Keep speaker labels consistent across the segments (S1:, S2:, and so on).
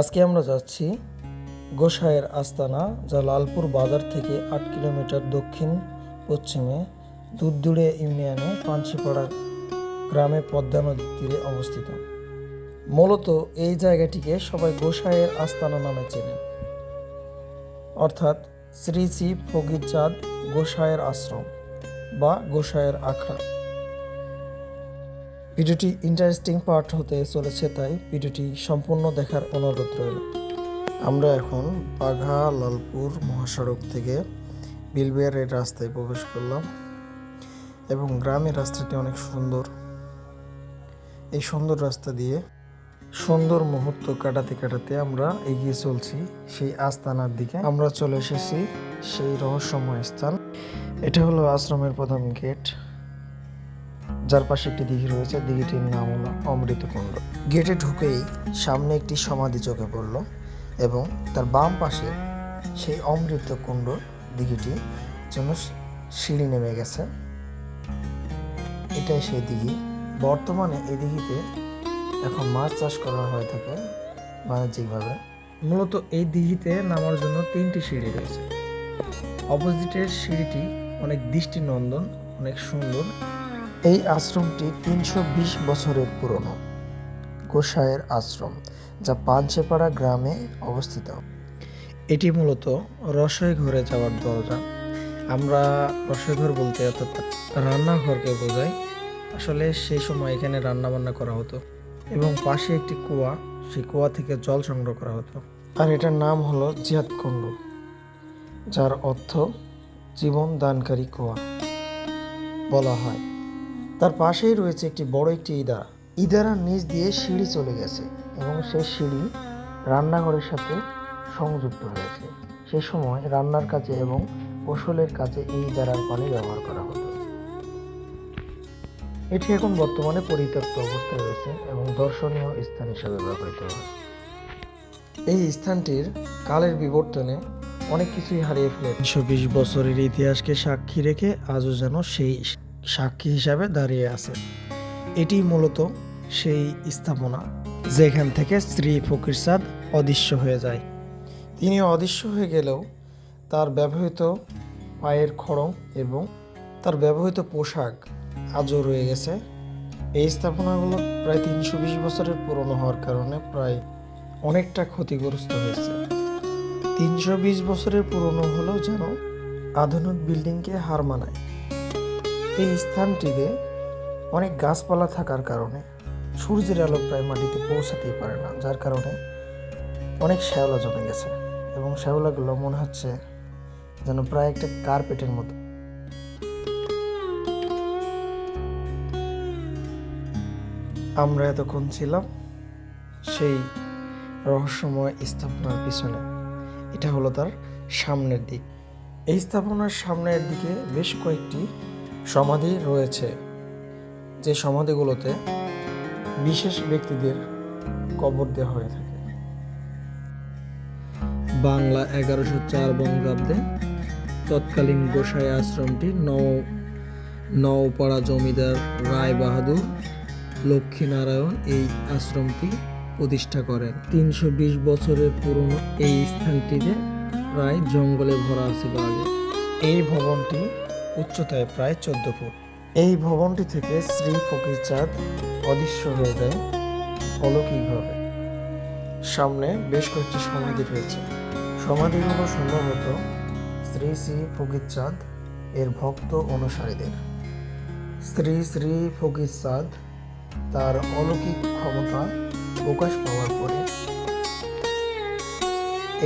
S1: আজকে আমরা যাচ্ছি গোসাইয়ের আস্তানা, যা লালপুর বাজার থেকে আট কিলোমিটার দক্ষিণ পশ্চিমে দুধদুড়ে ইউনিয়নে পাঞ্চিপাড়া গ্রামে পদ্মা নদীর তীরে অবস্থিত। মূলত এই জায়গাটিকে সবাই গোসাইয়ের আস্তানা নামে চেনেন অর্থাৎ শ্রী শ্রী ফকিরচাঁদ গোসাইয়ের আশ্রম বা গোসাইয়ের আখড়া। ভিডিওটি ইন্টারেস্টিং পার্ট হতে চলেছে, তাই ভিডিওটি সম্পূর্ণ দেখার অনুরোধ রইল। আমরা এখন বাঘা লালপুর মহাসড়ক থেকে বিলবিয়ারের রাস্তায় প্রবেশ করলাম এবং গ্রামের রাস্তাটি অনেক সুন্দর। এই সুন্দর রাস্তা দিয়ে সুন্দর মুহূর্ত কাটাতে কাটাতে আমরা এগিয়ে চলছি সেই আস্তানার দিকে। আমরা চলে এসেছি সেই রহস্যময় স্থান। এটা হলো আশ্রমের প্রধান গেট যার পাশে একটি দিঘি রয়েছে, দিঘিটির নাম হলো অমৃতকুণ্ড। গেটে ঢুকেই সামনে একটি সমাধি চোখে পড়ল এবং তার বাম পাশে সেই অমৃতকুণ্ড দিঘিটি জন্য সিঁড়ি নেমে গেছে। এটাই সেই দিঘি। বর্তমানে এই দিঘিতে এখন মাছ চাষ করা হয়ে থাকে বাণিজ্যিকভাবে। মূলত এই দিঘিতে নামার জন্য তিনটি সিঁড়ি রয়েছে। অপোজিটের সিঁড়িটি অনেক দৃষ্টিনন্দন, অনেক সুন্দর এই আশ্রমটি তিনশো বিশ বছরের পুরনো। গোসাইয়ের আশ্রম, যা পাঞ্চেপাড়া গ্রামে অবস্থিত। এটি মূলত রসই ঘরে যাওয়ার দরজা। আমরা রসই ঘর বলতে অর্থাৎ রান্নাঘরকে বোঝাই। আসলে সেই সময় এখানে রান্না বান্না করা হতো এবং পাশে একটি কুয়া, সেই কুয়া থেকে জল সংগ্রহ করা হতো। আর এটার নাম হলো জিয়াদ কুণ্ড, যার অর্থ জীবন দানকারী কুয়া বলা হয়। তার পাশেই রয়েছে একটি বড় একটি ইদারা। ইদারার নিচ দিয়ে সিঁড়ি চলে গেছে এবং সেই সিঁড়ি রান্নাঘরের সাথে সংযুক্ত হয়েছে। সে সময় রান্নার কাজে এবং গোসলের কাজে এই ইদারার পানি ব্যবহার করা হতো। এটি এখন বর্তমানে পরিত্যক্ত অবস্থায় রয়েছে এবং দর্শনীয় স্থান হিসাবে ব্যবহৃত হয় এই স্থানটির কালের বিবর্তনে অনেক কিছুই হারিয়ে ফেলে তিনশো বিশ বছরের ইতিহাসকে সাক্ষী রেখে আজও যেন সেই সাক্ষী হিসাবে দাঁড়িয়ে আছে। এটি মূলত সেই স্থাপনা যেখান থেকে শ্রী ফকির সাদ অদৃশ্য হয়ে যায়। তিনি অদৃশ্য হয়ে গেলেও তার ব্যবহৃত পায়ের খড়ম এবং তার ব্যবহৃত পোশাক আজও রয়ে গেছে। এই স্থাপনাগুলো প্রায় তিনশো বিশ বছরের পুরনো হওয়ার কারণে প্রায় অনেকটা ক্ষতিগ্রস্ত হয়েছে। তিনশো বিশ বছরের পুরনো হলেও যেন আধুনিক বিল্ডিংকে হার মানায়। এই স্থানটিতে অনেক গাছপালা থাকার কারণে সূর্যের আলো প্রায় মাটিতে পৌঁছাতেই পারে না, যার কারণে অনেক শ্যাওলা জমে গেছে এবং শ্যাওলাগুলো মনে হচ্ছে যেন প্রায় একটা কার্পেটের মতো। আমরা এতক্ষণ ছিলাম সেই রহস্যময় স্থাপনার পিছনে। এটা হলো তার সামনের দিক। এই স্থাপনার সামনের দিকে বেশ কয়েকটি সমাধি রয়েছে। যে সমাধিগুলোতে বিশেষ ব্যক্তিদের কবর দেওয়া হয়ে থাকে। বাংলা এগারোশো চার বঙ্গাব্দে তৎকালীন গোসাই আশ্রমটি নও, নওপাড়া জমিদার রায় বাহাদুর লক্ষ্মীনারায়ণ এই আশ্রমটি প্রতিষ্ঠা করেন। তিনশো বিশ বছরের পুরনো এই স্থানটিতে প্রায় জঙ্গলে ভরা ছিল আগে। এই ভবনটি উচ্চতায় প্রায় চোদ্দ ফুট। এই ভবনটি থেকে শ্রী ফকির চাঁদ অদৃশ্য হয়ে যায় অলৌকিকভাবে। সামনে বেশ কয়েকটি সমাধি রয়েছে। সমাধিগুলো সম্ভবত শ্রী শ্রী ফকির চাঁদ এর ভক্ত অনুসারীদের। শ্রী শ্রী ফকির চাঁদ তার অলৌকিক ক্ষমতা প্রকাশ পাওয়ার পরে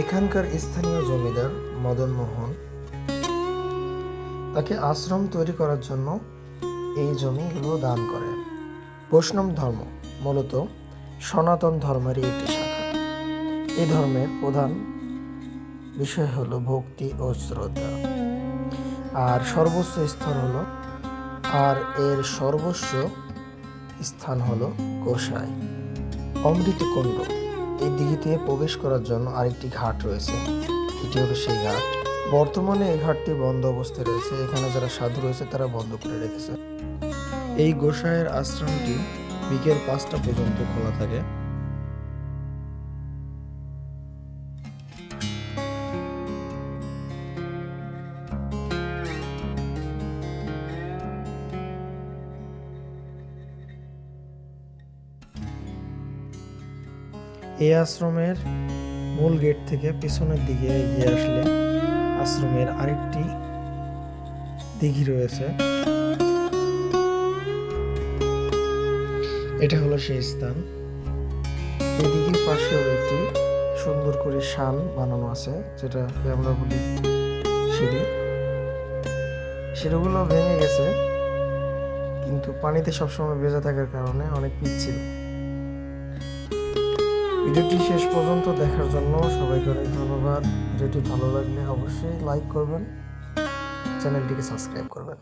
S1: এখানকার স্থানীয় জমিদার মদন মোহন তাকে আশ্রম তৈরি করার জন্য এই জমিগুলো দান করেন। বৈষ্ণব ধর্ম মূলত সনাতন ধর্মেরই একটি শাখা। এই ধর্মের প্রধান বিষয় হল ভক্তি ও শ্রদ্ধা। আর সর্বোচ্চ স্তর হলো, আর এর সর্বস্ব স্থান হলো গোসাই। অমৃতকুণ্ড এই দিঘিতে প্রবেশ করার জন্য আরেকটি ঘাট রয়েছে। এটি হলো সেই ঘাট। বর্তমানে এই ঘাটটি বন্ধ অবস্থায় রয়েছে। এখানে যারা সাধু রয়েছে, তারা বন্ধ করে রেখেছে। এই গোসাইয়ের আশ্রমটি বিকেল পাঁচটা পর্যন্ত খোলা থাকে। এই আশ্রমের মূল গেট থেকে পিছনের দিকে এগিয়ে আসলে আশ্রমের আরেকটি দিঘি রয়েছে। এটা হলো সেই স্থান। এই দিঘির পাশেও একটি সুন্দর করে শাল বানানো আছে, যেটাকে আমরা বলি সিঁড়ি। সিঁড়িগুলো ভেঙে গেছে, কিন্তু পানিতে সবসময় ভেজা থাকার কারণে অনেক পিচ্ছিল। ভিডিওটি শেষ পর্যন্ত দেখার জন্য সবাইকে অনেক ধন্যবাদ। ভিডিওটি ভালো লাগলে অবশ্যই লাইক করবেন, চ্যানেলটিকে সাবস্ক্রাইব করবেন।